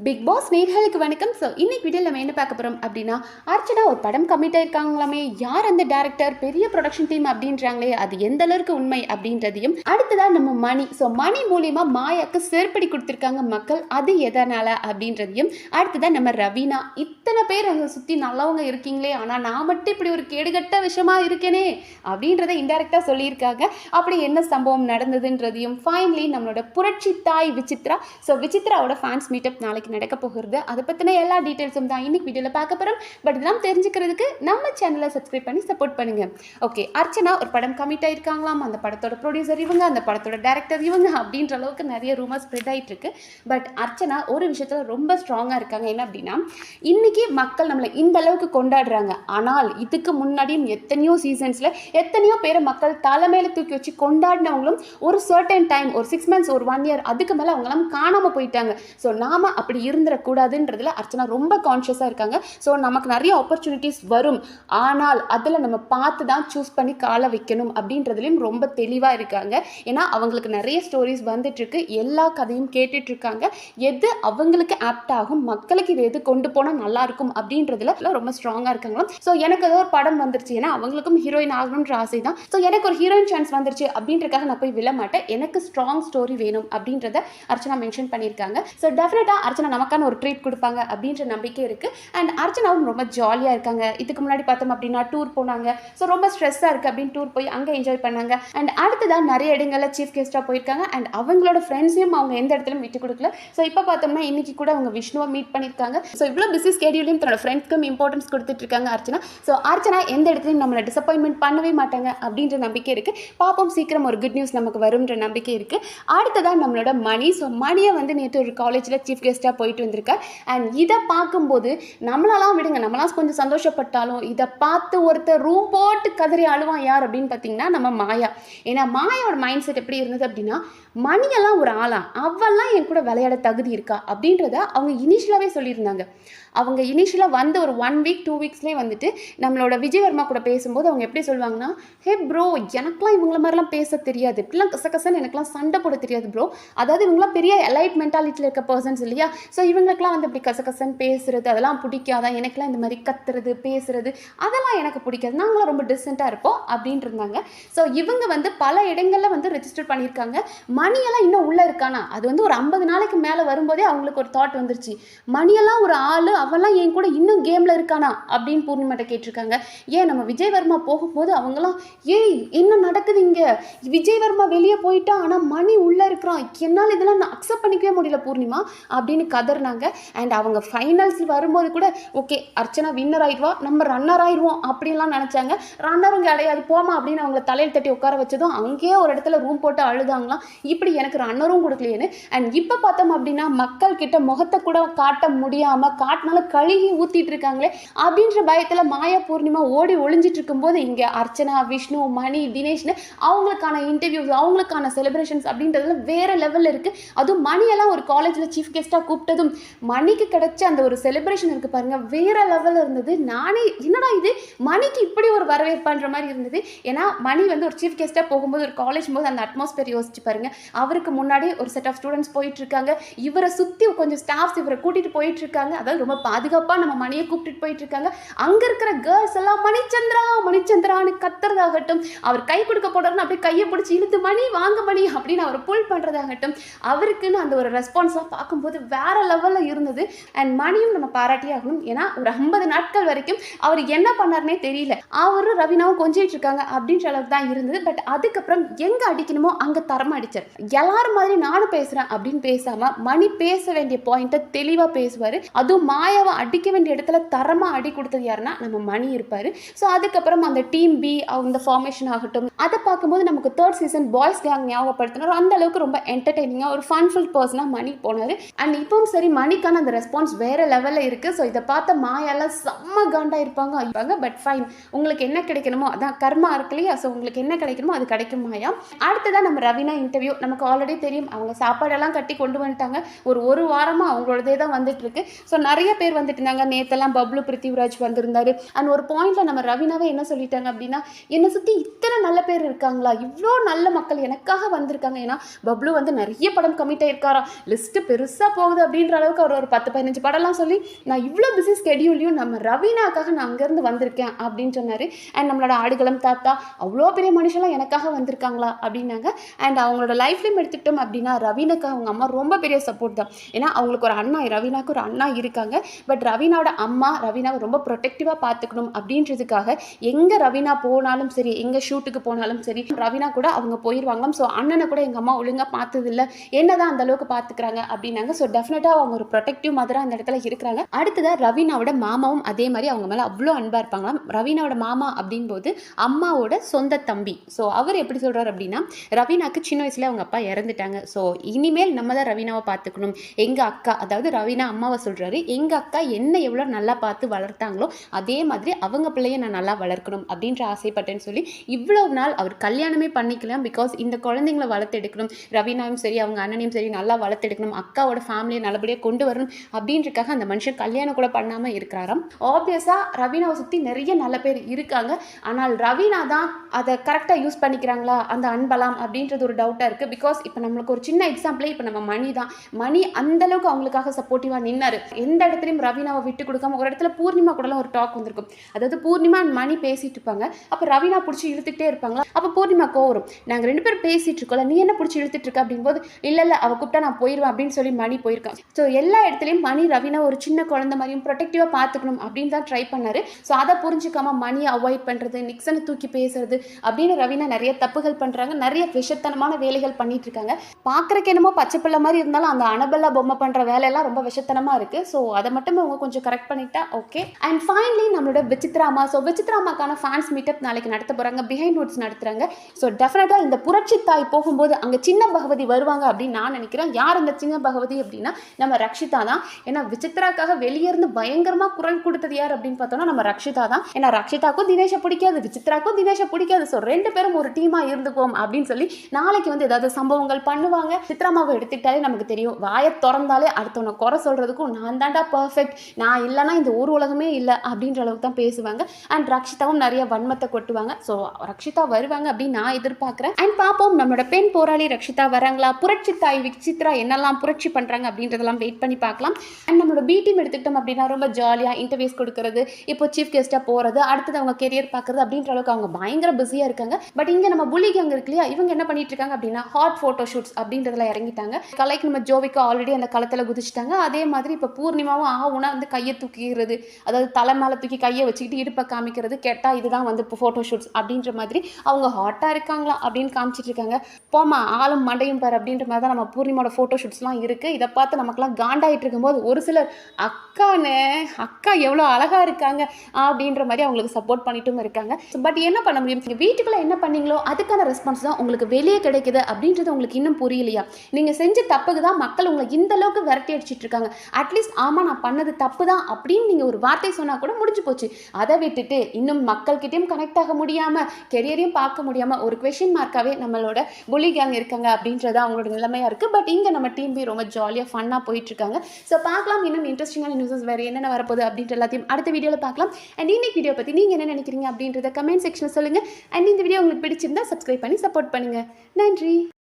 Big pass நேர்களுக்கு வணக்கம். So இன்னைக்கு வீடியோ நம்ம என்ன பார்க்க போகிறோம் அப்படின்னா அர்ச்சனா ஒரு படம் கமிட் ஆயிருக்காங்களாமே யார் அந்த டேரக்டர் பெரிய ப்ரொடக்ஷன் டீம் அப்படின்றாங்களே அது எந்த அளவுக்கு உண்மை அப்படின்றதையும். அடுத்ததான் நம்ம மணி. ஸோ மணி மூலியமா மாயாக்கு செருப்படி கொடுத்துருக்காங்க மக்கள் அது எதனால அப்படின்றதையும். அடுத்ததான் நம்ம ரவீனா. இத்தனை பேர் அங்கே சுற்றி நல்லவங்க இருக்கீங்களே ஆனால் நான் மட்டும் இப்படி ஒரு கேடுகட்ட விஷயமா இருக்கேனே அப்படின்றத இன்டெரக்டாக சொல்லியிருக்காங்க. அப்படி என்ன சம்பவம் நடந்ததுன்றதையும் ஃபைனலி நம்மளோட புரட்சி தாய் விசித்ரா. ஸோ விசித்ராவோட ஃபேன்ஸ் மீட்டப் நாளைக்கு நடக்க போகிறது. அதை பற்றின எல்லா டீட்டெயில்ஸும் தான் இன்றைக்கி வீடியோவில் பார்க்க போகிறோம் பட் இதெல்லாம் தெரிஞ்சுக்கிறதுக்கு நம்ம சேனலை சப்ஸ்கிரைப் பண்ணி சப்போர்ட் பண்ணுங்க. ஓகே அர்ச்சனா ஒரு படம் கமிட் ஆகிருக்காங்களாம் அந்த படத்தோட ப்ரொடியூசர் இவங்க அந்த படத்தோட டேரக்டர் இவங்க அப்படின்ற அளவுக்கு நிறைய ரூமர் ஸ்ப்ரெட் ஆகிட்டு இருக்கு பட் அர்ச்சனா ஒரு விஷயத்தில் ரொம்ப ஸ்ட்ராங்காக இருக்காங்க. என்ன அப்படின்னா இன்னைக்கு மக்கள் நம்மளை இந்த அளவுக்கு கொண்டாடுறாங்க. ஆனால் இதுக்கு முன்னாடியும் எத்தனையோ சீசன்ஸில் எத்தனையோ பேரை மக்கள் தலைமையில் தூக்கி வச்சு கொண்டாடினவங்களும் ஒரு சர்டன் டைம் ஒரு சிக்ஸ் மந்த்ஸ் ஒரு ஒன் இயர் அதுக்கு மேலே அவங்களாம் காணாமல் போயிட்டாங்க. ஸோ நாம அப்படி இருந்துடக்கூடாதுன்றதுல அர்ச்சனா ரொம்ப கான்ஷியஸாக இருக்காங்க. ஸோ நமக்கு நிறைய ஆப்பர்ச்சுனிட்டிஸ் வரும். ஆனால் அதில் நம்ம பார்த்து தான் சூஸ் பண்ணி காலை வைக்கணும் அப்படின்றதுலையும் ரொம்ப தெளிவாக இருக்காங்க. ஏன்னா அவங்களுக்கு நிறைய ஸ்டோரிஸ் வந்துட்டுருக்கு. எல்லா கதையும் கேட்டுட்டு இருக்காங்க எது அவங்களுக்கு ஆப்ட் ஆகும் மக்களுக்கு இது எது கொண்டு போனால் நல்லா இருக்கும் அப்படின்றதுல ரொம்ப ஸ்ட்ராங்காக இருக்காங்களாம் ஸோ எனக்கு ஏதோ ஒரு படம் வந்துருச்சு. ஏன்னா அவங்களுக்கும் ஹீரோயின் ஆகணுன்ற ஆசை தான் ஸோ எனக்கு ஒரு ஹீரோயின் சான்ஸ் வந்துருச்சு அப்படின்றக்காக நான் போய் விழ மாட்டேன் எனக்கு ஸ்ட்ராங் ஸ்டோரி வேணும் அப்படின்றத அர்ச்சனா மென்ஷன் பண்ணியிருக்காங்க ஸோ டெஃபினட்டாக அர்ச்சனா நமக்கான ஒரு ட்ரீட் கொடுப்பாங்க அப்படின்ற நம்பிக்கை இருக்குது அண்ட் அர்ச்சனாவும் ரொம்ப ஜாலியாக இருக்காங்க. இதுக்கு முன்னாடி பார்த்தோம் அப்படின்னா டூர் போனாங்க. ஸோ ரொம்ப ஸ்ட்ரெஸ்ஸாக இருக்குது அப்படின்னு டூர் போய் அங்கே என்ஜாய் பண்ணாங்க. அண்ட் அடுத்ததான் நிறைய இடங்களில் சீஃப் கெஸ்ட்டாக போயிருக்காங்க. அண்ட் அவங்களோட ஃப்ரெண்ட்ஸையும் அவங்க எந்த இடத்துலையும் விட்டு கொடுக்கல. ஸோ இப்போ பார்த்தோம்னா இன்னைக்கு கூட அவங்க விஷ்ணுவை மீட் பண்ணியிருக்காங்க ஸோ இவ்வளோ பிஸி ஸ்கெடியூலையும் தன்னோட ஃப்ரெண்ட்ஸ்க்கும் இம்பார்ட்டன்ஸ் கொடுத்துட்டு இருக்காங்க அர்ச்சனா. ஸோ அர்ச்சனா எந்த இடத்துலையும் நம்மளை டிசப்பாயின்மெண்ட் பண்ணவே மாட்டாங்க அப்படின்ற நம்பிக்கை இருக்குது பாப்போம் சீக்கிரம் ஒரு குட் நியூஸ் நமக்கு வரும்ன்ற நம்பிக்கை இருக்குது அடுத்ததான் நம்மளோட மணி. ஸோ மணியை வந்து நேற்று ஒரு காலேஜில் சீஃப் கெஸ்ட்டாக போயிட்டு வந்திருக்கார் அண்ட் இதை பார்க்கும்போது நம்மளெல்லாம் விடுங்க நம்மளாம் கொஞ்சம் சந்தோஷப்பட்டாலும் இதை பார்த்து ஒருத்தர் ரூம் போட்டு கதறி அழுவான் யார் அப்படின்னு பார்த்தீங்கன்னா நம்ம மாயா. ஏன்னா மாயாவோட மைண்ட் செட் எப்படி இருந்தது அப்படின்னா மணியெல்லாம் ஒரு ஆளா அவெல்லாம் என் கூட விளையாட தகுதி இருக்கா அப்படின்றத அவங்க இனிஷியலாகவே சொல்லியிருந்தாங்க. அவங்க இனிஷியலாக வந்து ஒரு ஒன் வீக் டூ வீக்ஸ்லேயே வந்துட்டு நம்மளோட விஜயவர்மா கூட பேசும்போது அவங்க எப்படி சொல்லுவாங்கன்னா ஹே ப்ரோ எனக்குலாம் இவங்கள மாதிரிலாம் பேச தெரியாது. இப்படிலாம் கசகசன்னு எனக்குலாம் சண்டை போட தெரியாது ப்ரோ அதாவது இவங்களாம் பெரிய எலைட் மென்டாலிட்டியில் இருக்க பர்சன்ஸ் இல்லையா? ஸோ இவங்களுக்குலாம் வந்து இப்படி கசகசன்னு பேசுறது அதெல்லாம் பிடிக்காதான் எனக்குலாம் இந்த மாதிரி கத்துறது பேசுறது அதெல்லாம் எனக்கு பிடிக்காது. நாங்களாம் ரொம்ப டிசென்ட்டாக இருப்போம் அப்படின்ட்டு இருந்தாங்க. ஸோ இவங்க வந்து பல இடங்களில் வந்து ரெஜிஸ்டர் பண்ணியிருக்காங்க. மணியெல்லாம் இன்னும் உள்ளே இருக்கானா? அது வந்து ஒரு ஐம்பது நாளைக்கு மேலே வரும்போதே அவங்களுக்கு ஒரு தாட் வந்துருச்சு. மணியெல்லாம் ஒரு ஆள் அவெல்லாம் என் கூட இன்னும் கேமில் இருக்கானா? அப்படின்னு பூர்ணிமாட்ட கேட்டிருக்காங்க. ஏன் நம்ம விஜய்வர்மா போகும்போது அவங்களாம் ஏய் என்ன நடக்குது இங்கே? விஜய்வர்மா வெளியே போயிட்டான் ஆனால் மணி உள்ளே இருக்கிறான். என்னால் இதெல்லாம் நான் அக்செப்ட் பண்ணிக்கவே முடியல பூர்ணிமா அப்படின்னு கதறினாங்க. அண்ட் அவங்க ஃபைனல்ஸ் வரும்போது கூட ஓகே அர்ச்சனா வின்னர் ஆயிடுவா நம்ம ரன்னர் ஆயிடுவோம் அப்படின்லாம் நினச்சாங்க. ரன்னரும் கிடையாது போமா அப்படின்னு அவங்கள தலையில் தட்டி உட்கார வச்சதும் அங்கேயே ஒரு இடத்துல ரூம் போட்டு அழுதாங்களாம். இப்படி எனக்கு ரன்னரும் கொடுக்கலையேன்னு. அண்ட் இப்போ பார்த்தோம் அப்படின்னா மக்கள் கிட்ட முகத்தை கூட காட்ட முடியாமல் காட்டினாலும் கழுகி ஊற்றிட்டு இருக்காங்களே அப்படின்ற பயத்தில் மாயா பூர்ணிமா ஓடி ஒளிஞ்சிட்டு இருக்கும்போது இங்கே அர்ச்சனா விஷ்ணு மணி தினேஷ்னு அவங்களுக்கான இன்டர்வியூஸ் அவங்களுக்கான செலிப்ரேஷன்ஸ் அப்படின்றதுல வேறு லெவலில் இருக்குது அதுவும் மணியெல்லாம் ஒரு காலேஜில் சீஃப் கெஸ்ட்டாக கூப்பிட்டதும் மணிக்கு கிடைச்ச அந்த ஒரு செலிப்ரேஷன் இருக்குது பாருங்கள் வேறு லெவலில் இருந்தது. நானே என்னடா இது? மணிக்கு இப்படி ஒரு வரவேற்பான்ற மாதிரி இருந்தது. ஏன்னா மணி வந்து ஒரு சீஃப் கெஸ்ட்டாக போகும்போது ஒரு காலேஜ் போது அந்த அட்மாஸ்பியர் யோசிச்சு பாருங்கள் அவருக்கு முன்னாடி ஒரு செட் ஆஃப் ஸ்டூடெண்ட்ஸ் போயிட்டு இருக்காங்க இவரை சுற்றி கொஞ்சம் ஸ்டாஃப்ஸ் இவரை கூட்டிகிட்டு போயிட்டு இருக்காங்க அதாவது ரொம்ப பாதுகாப்பாக நம்ம மணியை கூப்பிட்டுட்டு போயிட்டு இருக்காங்க. அங்கே இருக்கிற கேர்ள்ஸ் எல்லாம் மணிச்சந்திரா மணிச்சந்திரான்னு கத்துறதாகட்டும். அவர் கை கொடுக்க போடுறதுன்னு அப்படியே கையை பிடிச்சி இழுத்து மணி வாங்க மணி அப்படின்னு அவரை புல் பண்ணுறதாகட்டும் அவருக்குன்னு அந்த ஒரு ரெஸ்பான்ஸாக பார்க்கும்போது வேற லெவலில் இருந்தது. அண்ட் மணியும் நம்ம பாராட்டியே ஆகணும். ஏன்னா ஒரு ஐம்பது நாட்கள் வரைக்கும் அவர் என்ன பண்ணார்னே தெரியல. அவரும் ரவினாவும் கொஞ்சிட்டு இருக்காங்க அப்படின்ற அளவுக்கு தான் இருந்தது. பட் அதுக்கப்புறம் எங்கே அடிக்கணுமோ அங்கே தரமாக அடிச்சார். எல்லாரும் மாதிரி நானும் பேசுகிறேன் அப்படின்னு பேசாம மணி பேச வேண்டிய பாயிண்ட்டை தெளிவாக பேசுவார். அதுவும் மாயாவை அடிக்க வேண்டிய இடத்துல தரமாக அடி கொடுத்தது யாருன்னா நம்ம மணி இருப்பார். ஸோ அதுக்கப்புறம் அந்த டீம் பி அந்த ஃபார்மேஷன் ஆகட்டும் அதை பார்க்கும்போது நமக்கு தேர்ட் சீசன் பாய்ஸ் கேங் ஞாபகப்படுத்தினார். அந்த அளவுக்கு ரொம்ப என்டர்டெய்னிங்காக ஒரு ஃபன்ஃபுல் பர்சனாக மணி போனார். அண்ட் இப்பவும் சரி மணிக்கான அந்த ரெஸ்பான்ஸ் வேற லெவலில் இருக்குது ஸோ இதை பார்த்த மாயாலாம் செம்ம காண்டா இருப்பாங்க. இருப்பாங்க பட் ஃபைன் உங்களுக்கு என்ன கிடைக்கணுமோ அதான் கர்மா இருக்கு இல்லையா? ஸோ உங்களுக்கு என்ன கிடைக்கணுமோ அது கிடைக்கும் மாயா. அடுத்ததான் நம்ம ரவினா இன்டர்வியூ நமக்கு ஆல்ரெடி தெரியும். அவங்க சாப்பாடெல்லாம் கட்டி கொண்டு வந்துட்டாங்க. ஒரு ஒரு வாரமாக அவங்களோடதே தான் வந்துட்டு இருக்கு. ஸோ நிறைய பேர் வந்துட்டு இருந்தாங்க. நேத்தெல்லாம் பப்ளு பிருத்திவிராஜ் வந்திருந்தாரு. அண்ட் ஒரு பாயிண்ட்ல நம்ம ரவினாவே என்ன சொல்லிட்டாங்க அப்படின்னா என்னை சுற்றி இத்தனை நல்ல பேர் இருக்காங்களா? இவ்வளோ நல்ல மக்கள் எனக்காக வந்திருக்காங்க. ஏன்னா பப்ளு வந்து நிறைய படம் கமிட் ஆயிருக்காரா? லிஸ்ட்டு பெருசாக போகுது அப்படின்ற அளவுக்கு அவர் ஒரு பத்து பதினஞ்சு படம்லாம் சொல்லி நான் இவ்வளோ பிஸி ஸ்கெடியூல்லையும் நம்ம ரவீனாக்காக நான் அங்கேருந்து வந்திருக்கேன் அப்படின்னு சொன்னார். அண்ட் நம்மளோட ஆடுகளம் தாத்தா அவ்வளோ பெரிய மனுஷனாக எனக்காக வந்திருக்காங்களா? அப்படின்னாங்க. அண்ட் அவங்களோட லைஃப்லையும் எடுத்துக்கிட்டோம் அப்படின்னா ரவீனாக்கு அவங்க அம்மா ரொம்ப பெரிய சப்போர்ட் தான். ஏன்னா அவங்களுக்கு ஒரு அண்ணா ரவீனாக்கு ஒரு அண்ணா இருக்காங்க. பட் ரவீனாவோட அம்மா ரவீனாவை ரொம்ப ப்ரொடெக்டிவாக பார்த்துக்கணும் அப்படின்றதுக்காக எங்கே ரவீனா போனாலும் சரி எங்கே ஷூட்டுக்கு போனாலும் சரி ரவீனா கூட அவங்க போயிடுவாங்க ஸோ அண்ணனை கூட எங்கள் அம்மா ஒழுங்காக பார்த்ததில்ல. என்ன தான் அந்த அளவுக்கு பார்த்துக்கிறாங்க அப்படின்னாங்க. ஸோ டெஃபினட்டாக அவங்க ஒரு ப்ரொடெக்டிவ் மதராக அந்த இடத்துல இருக்கிறாங்க. அடுத்ததாக ரவீனாவோட மாமாவும் அதே மாதிரி அவங்க மேலே அவ்வளோ அன்பாக இருப்பாங்களாம் ரவீனாவோட மாமா அப்படின்போது அம்மாவோட சொந்த தம்பி. ஸோ அவர் எப்படி சொல்கிறார் அப்படின்னா ரவீனாக்கு சின்ன வயசுல அவங்க அப்பா இறந்துட்டாங்க. ஸோ இனிமேல் நம்ம தான் ரவீனாவை பார்த்துக்கணும். எங்கள் அக்கா அதாவது ரவீனா அம்மாவை சொல்கிறாரு எங்கள் அக்கா என்ன எவ்வளோ நல்லா பார்த்து வளர்த்தாங்களோ அதே மாதிரி அவங்க பிள்ளைய நான் நல்லா வளர்க்கணும் அப்படின்ற ஆசைப்பட்டேன்னு சொல்லி இவ்வளோ நாள் அவர் கல்யாணமே பண்ணிக்கலாம் பிகாஸ் இந்த குழந்தைங்களை வளர்த்தெடுக்கணும் ரவீனாவும் சரி அவங்க அண்ணனையும் சரி நல்லா வளர்த்தெடுக்கணும் அக்காவோட ஃபேமிலியை நல்லபடியாக கொண்டு வரணும் அப்படின்றக்காக அந்த மனுஷன் கல்யாணம் கூட பண்ணாமல் இருக்கிறாராம். ஆப்வியஸாக ரவீனாவை சுற்றி நிறைய நல்ல பேர் இருக்காங்க. ஆனால் ரவீனா தான் அதை கரெக்டாக யூஸ் பண்ணிக்கிறாங்களா? அந்த அன்பலாம் அப்படின்றது ஒரு டவுட்டாக இருக்குது பிகாஸ் இப்போ நம்மளுக்கு ஒரு சின்ன எக்ஸாம்பிளே இப்போ நம்ம மணி தான். மணி அந்த அளவுக்கு அவங்களுக்காக சப்போர்ட்டிவாக நின்னார். எந்த இடத்துல இடத்துலையும் ரவீனாவை விட்டு கொடுக்காம ஒரு இடத்துல பூர்ணிமா கூடலாம் ஒரு டாக் வந்திருக்கும். அதாவது பூர்ணிமா அண்ட் மணி பேசிட்டு இருப்பாங்க. அப்போ ரவீனா பிடிச்சி இழுத்துக்கிட்டே இருப்பாங்களா? அப்போ பூர்ணிமா கோவரும் நாங்கள் ரெண்டு பேரும் பேசிட்டு இருக்கோம்ல நீ என்ன பிடிச்சி இழுத்துட்டு இருக்க? அப்படிங்கும்போது இல்லை இல்லை அவ கூப்பிட்டா நான் போயிடுவேன் அப்படின்னு சொல்லி மணி போயிருக்கான். ஸோ எல்லா இடத்துலையும் மணி ரவீனா ஒரு சின்ன குழந்தை மாதிரியும் ப்ரொடெக்டிவாக பார்த்துக்கணும் அப்படின்னு தான் ட்ரை பண்ணாரு. ஸோ அதை புரிஞ்சுக்காம மணியை அவாய்ட் பண்ணுறது நிக்சனை தூக்கி பேசுறது அப்படின்னு ரவீனா நிறைய தப்புகள் பண்ணுறாங்க நிறைய விஷத்தனமான வேலைகள் பண்ணிட்டு இருக்காங்க. பார்க்குறக்கு என்னமோ பச்சை பிள்ளை மாதிரி இருந்தாலும் அந்த அனபெல்லா பொம்மை பண்ணுற வேலையெல்லாம் ரொம்ப விஷத்தனமாக இருக்குது ஸோ அதை மட்டும் அவங்க கொஞ்சம் கரெக்ட் பண்ணிட்டா ஓகே அண்ட் ஃபைனலி நம்மளோட விசித்ராமா ஸோ விசித்ராமாக்கான ஃபேன்ஸ் மீட்டப் நாளைக்கு நடத்த போகிறாங்க பிஹைண்ட் நோட்ஸ் நடத்துகிறாங்க ஸோ டெஃபினட்டாக இந்த புரட்சி தாய் போகும்போது அங்கே சின்ன பகவதி வருவாங்க அப்படின்னு நான் நினைக்கிறேன். யார் அந்த சின்ன பகவதி அப்படின்னா நம்ம ரக்ஷிதா தான். ஏன்னா விசித்ராக்காக வெளியே இருந்து பயங்கரமாக குரல் கொடுத்தது யார் அப்படின்னு பார்த்தோம்னா நம்ம ரக்ஷிதா தான். ஏன்னா ரக்ஷிதாக்கும் தினேஷை பிடிக்காது விசித்ராக்கும் தினேஷை பிடிக்காது. ஸோ ரெண்டு பேரும் ஒரு டீமாக இருந்துக்குவோம் அப்படின்னு சொல்லி நாளைக்கு வந்து ஏதாவது சம்பவங்கள் பண்ணுவாங்க. சித்ராமாவை எடுத்துக்கிட்டாலே நமக்கு தெரியும். வாயை திறந்தாலே அடுத்தவனை குறை சொல்கிறதுக்கும் நான் தாண்டா பர்ஃபெக்ட் நான் இல்லைன்னா இந்த ஊர் உலகமே இல்லை அப்படின்ற அளவுக்கு தான் பேசுவாங்க. அண்ட் ரக்ஷிதாவும் நிறைய வன்மத்தை கொட்டுவாங்க. ஸோ ரக்ஷிதா வருவாங்க அப்படின்னு நான் எதிர்பார்க்குறேன். அண்ட் பார்ப்போம் நம்மளோட பெண் போராளி ரக்ஷிதா வராங்களா? புரட்சி தாய் விசித்ரா என்னெல்லாம் புரட்சி பண்ணுறாங்க அப்படின்றதெல்லாம் வெயிட் பண்ணி பார்க்கலாம். அண்ட் நம்மளோட பி டீம் எடுத்துக்கிட்டோம் அப்படின்னா ரொம்ப ஜாலியாக இன்டர்வியூஸ் கொடுக்கறது இப்போ சீஃப் கெஸ்ட்டாக போகிறது அடுத்தது அவங்க கெரியர் பார்க்குறது அப்படின்ற அளவுக்கு அவங்க பயங்கர பிஸியாக இருக்காங்க. பட் இங்கே நம்ம புலி கேங் இருக்கு இல்லையா? இவங்க என்ன பண்ணிட்டு இருக்காங்க அப்படின்னா ஹாட் ஃபோட்டோ ஷூட்ஸ் அப்படின்றதுல இறங்கிட்டாங்க. கலைக்கு நம்ம ஜோவிக்கு ஆல்ரெடி அந்த களத்தில் குதிச்சிட்டாங்க. அதே மாதிரி இப்போ பூர்ணிமாவும் ஆகுனா வந்து கையை தூக்கிக்கிறது அதாவது தலை மேலே தூக்கி கையை வச்சுக்கிட்டு இடுப்பை காமிக்கிறது கேட்டால் இதுதான் வந்து இப்போ ஃபோட்டோ ஷூட்ஸ் அப்படின்ற மாதிரி அவங்க ஹாட்டாக இருக்காங்களா அப்படின்னு காமிச்சிட்டு இருக்காங்க. போமா ஆளும் மண்டையும் பார் அப்படின்ற மாதிரி தான் நம்ம பூர்ணிமோட ஃபோட்டோ ஷூட்ஸ்லாம் இருக்குது இதை பார்த்து நமக்குலாம் காண்டாயிட்டு இருக்கும்போது ஒரு சிலர் அக்கானே அக்கா எவ்வளோ அழகாக இருக்காங்க அப்படின்ற மாதிரி அவங்களுக்கு சப்போர்ட் பண்ணிட்டும் இருக்காங்க. பட் என்ன பண்ண முடியும்? நீங்கள் வீட்டுக்குள்ளே என்ன பண்ணீங்களோ அதுக்கான ரெஸ்பான்ஸ் தான் உங்களுக்கு வெளியே கிடைக்குது அப்படின்றது உங்களுக்கு இன்னும் புரியலையா? நீங்கள் செஞ்ச தப்புக்கு தான் மக்கள் உங்களை இந்த அளவுக்கு விரட்டி அடிச்சிட்டு இருக்காங்க. அட்லீஸ்ட் ஆமாம் நான் நான் பண்ணது தப்பு தான் அப்படின்னு நீங்கள் ஒரு வார்த்தை சொன்னால் கூட முடிஞ்சு போச்சு. அதை விட்டுட்டு இன்னும் மக்கள்கிட்டயும் கனெக்ட் ஆக முடியாமல் கெரியரையும் பார்க்க முடியாமல் ஒரு கொஷின் மார்க்காகவே நம்மளோட புலி கேங் இருக்காங்க அப்படின்றது அவங்களோட நிலைமையாக இருக்குது பட் இங்கே நம்ம டீம் பி ரொம்ப ஜாலியாக ஃபன்னாக போயிட்டுருக்காங்க. ஸோ பார்க்கலாம் இன்னும் இன்ட்ரெஸ்டிங்கான நியூஸஸ் வேறு என்னென்ன வரப்போகுது அப்படின்ற எல்லாத்தையும் அடுத்த வீடியோவில் பார்க்கலாம். அண்ட் இன்னைக்கு வீடியோ பற்றி நீங்கள் என்ன நினைக்கிறீங்க அப்படின்றத கமெண்ட் செக்ஷனில் சொல்லுங்கள் அண்ட் இந்த வீடியோ உங்களுக்கு பிடிச்சிருந்தா சப்ஸ்கிரைப் பண்ணி சப்போர்ட் பண்ணுங்கள் நன்றி.